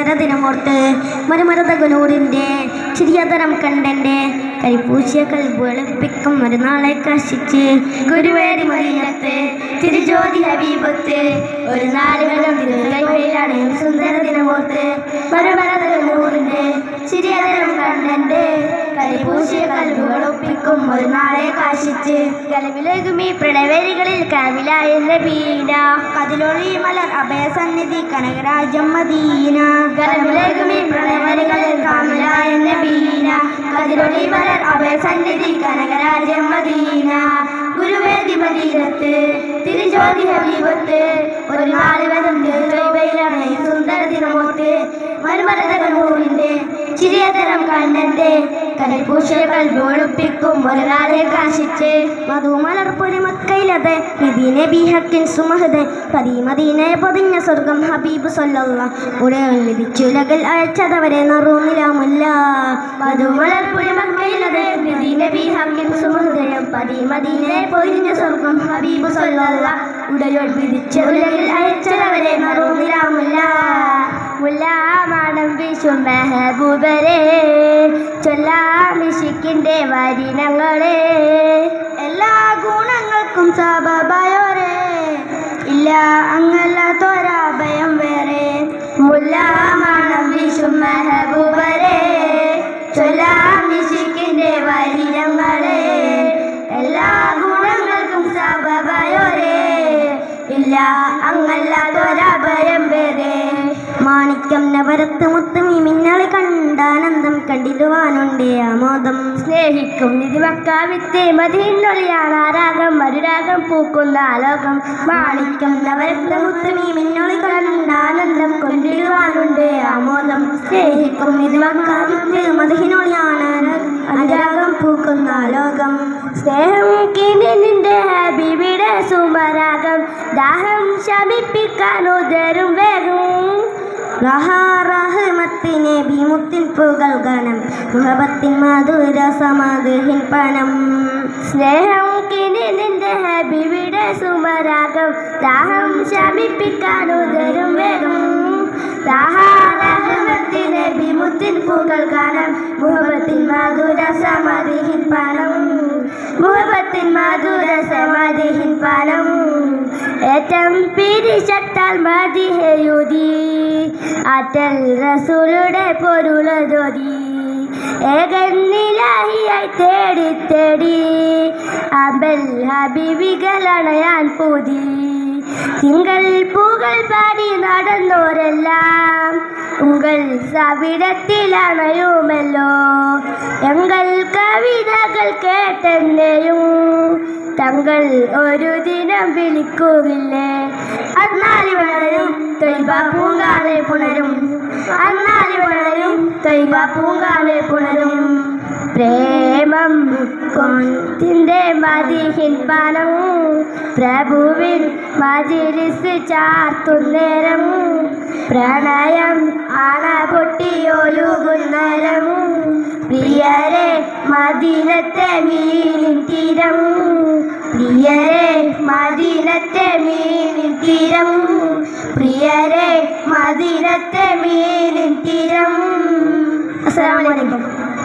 സുന്ദര ദിനമോർത്ത് മരുമരതകനൂരിന്റെ ചിരിയതരം കണ്ടെന്റെ കരിപ്പൂശിയ കൽവെളുപ്പിക്കും ഒരു നാളെ കശിച്ച് ഗുരുവേരി മദീനത്ത് തിരുജ്യോതി ഹബീബത്ത്. ഒരു നാലുകളും സുന്ദര ദിനമോർത്ത്. മരുമരതകനൂരിന്റെ ചിരിയതരം കരിപ്പൂശിയ കൽവുകളൊപ്പിക്കും ഒരു നാളെ കാശിച്ച് കലവിലേകും ഈ പ്രണവരികളിൽ കാവിലായ നബീന കതിലൊളി മലർ അഭയസന്നിധി കനകരാജം മദീന. കലവിലേകും ഈ പ്രണവരികളിൽ കാവിലായ നബീന കതിലൊളി മലർ അഭയസന്നിധി മദീന. മദീനത്ത് ഹബീബത്ത് ഒരു സുന്ദര ചിരിയതരം ഒരു നാളെ പൊതിഞ്ഞ സ്വർഗം ഹബീബ് സൊല്ല ഉടൻ വിധിച്ചുലകൽ അയച്ചതവരെ നറുനിലാമല്ല മധുമലർപ്പൊരു മക്കയിലത് പൊതിഞ്ഞ സ്വർഗം ഹബീബ് മെഹബൂബരെ. വരിനങ്ങളെ. എല്ലാ ഗുണങ്ങൾക്കും സബബായോരെ. ഇല്ല അങ്ങല്ലാത്തൊരാഭയം വേറെ. മുല്ലാമാണം വിഷു മെഹബൂബരെ. ചൊല്ലാമിഷിക്കിന്റെ ഇല്ല അങ്ങല്ലാത്തൊരഭയം വേറെ മാണിക്യം നവരത്ത് മുത്തും ഈ മിന്നളെ കണ്ടാനന്ദം കണ്ടിടുവാനുണ്ട് ആമോദം. സ്നേഹിക്കും നിധിമക്കാവിത്തെ മതിന്നൊളിയാണ് ആരാഗം മരുരാഗം പൂക്കുന്ന ആലോകം. മാണിക്യം നവരത്ത് ഈ മിന്നളെ കണ്ടാനന്ദം കൊണ്ടിടുവാനുണ്ട് ആമോദം. സ്നേഹിക്കും നിധിമക്കാവിത്തെ മതിനൊളിയാണ് അനുരാഗം പൂക്കുന്ന ആലോകം. സ്നേഹം ദാഹം ശമിപ്പിക്കാൻ ഉദരും വേഗം. റഹമത്തിനെ ഭീമുത്തിൻ പുകൾ ഗണം. മുഹബത്തിൻ മധുര സമാധിൻ പണം. സ്നേഹം കിനി നിന്റെ ഹബീബിയുടെ സുമരാഗം. ദാഹം ശമിപ്പിക്കാൻ ഉദരും വേഗം. റഹമത്തിനെ ഭീമുത്തിൻ പുകൾ ഗണം. മുഹബത്തിൻ മധുര സമാധിൻ പണം. മുഹബത്തിൻ മധുര സമാധിൻ പണം. ഏറ്റം പിരിച്ചട്ടാൽ മതിഹയുതി അറ്റൽ റസൂലുടെ പൊരുളതൊരി ഏകന്നിലാഹിയായി തേടി തേടി. അബൽ ഹബീബികളണയാൻ പൂതി. തിങ്കൾ പൂകൾ പാടി നടന്നോരെല്ലാം ഉങ്കൾ സവിടത്തിലണയുമല്ലോ ഞങ്ങൾ കവിതകൾ കേട്ടെന്നെയും തങ്ങൾ ഒരു ദിനം വിളിക്കുകില്ലേ അന്നാലി വളരും തൊയ്ബ പൂങ്കാലെ പുണരും. അന്നാലി വളരും തൊയ്ബ പൂങ്കാലെ പുണരും. പ്രേമം കൊണ്ടിന്റെ മതിഹിൻ പാനം പ്രഭുവിൻ മജിലിസ് ചാർത്തുന്നേരം പ്രണയം ആണ പൊട്ടിയൊഴുകുന്നേരം പ്രിയരെ മദീനത്തെ മീനിൻ തീരം. പ്രിയരെ മദീനത്തെ മീനിൻ തീരം. പ്രിയരെ മദീനത്തെ മീനിൻ തീരം. അസ്സലാമു അലൈക്കും.